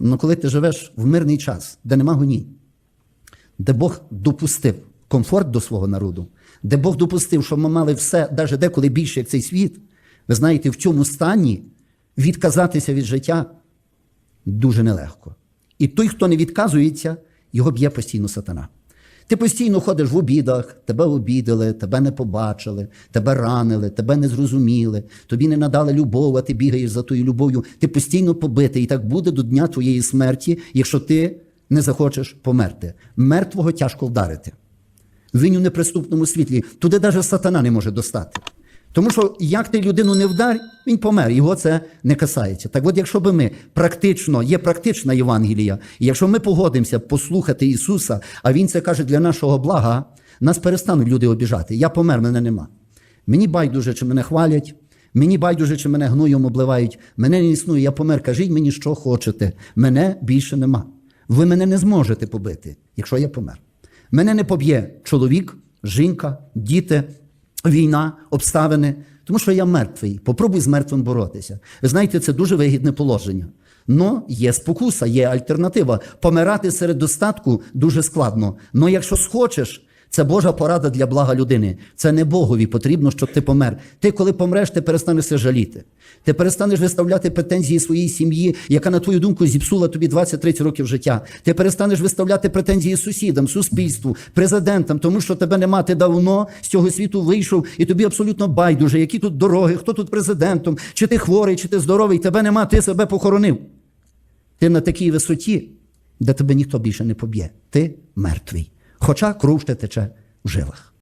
Ну, коли ти живеш в мирний час, де нема гоній, де Бог допустив комфорт до свого народу, де Бог допустив, що ми мали все, навіть деколи більше, як цей світ, ви знаєте, в цьому стані відказатися від життя дуже нелегко. І той, хто не відказується, його б'є постійно сатана. Ти постійно ходиш в обідах, тебе обідали, тебе не побачили, тебе ранили, тебе не зрозуміли, тобі не надали любов, а ти бігаєш за тою любов'ю. Ти постійно побитий, і так буде до дня твоєї смерті, якщо ти не захочеш померти. Мертвого тяжко вдарити. Він у неприступному світлі. Туди навіть сатана не може достати. Тому що як ти людину не вдар, він помер, його це не касається. Так от, якщо би ми практично, є практична Євангелія, і якщо ми погодимося послухати Ісуса, а Він це каже для нашого блага, нас перестануть люди обіжати. Я помер, мене нема. Мені байдуже, чи мене хвалять, мені байдуже, чи мене гноєм обливають, мене не існує, я помер. Кажіть мені, що хочете. Мене більше нема. Ви мене не зможете побити, якщо я помер. Мене не поб'є чоловік, жінка, діти, війна, обставини, тому що я мертвий. Попробуй з мертвим боротися. Ви знаєте, це дуже вигідне положення. Но є спокуса, є альтернатива. Помирати серед достатку дуже складно. Но якщо схочеш, це Божа порада для блага людини. Це не Богові потрібно, щоб ти помер. Ти, коли помреш, ти перестанешся жаліти. Ти перестанеш виставляти претензії своїй сім'ї, яка, на твою думку, зіпсула тобі 20-30 років життя. Ти перестанеш виставляти претензії сусідам, суспільству, президентам, тому що тебе нема, ти давно з цього світу вийшов, і тобі абсолютно байдуже, які тут дороги, хто тут президентом, чи ти хворий, чи ти здоровий, тебе нема, ти себе похоронив. Ти на такій висоті, де тебе ніхто більше не поб'є. Ти мертвий. Хоча кров ще тече в жилах.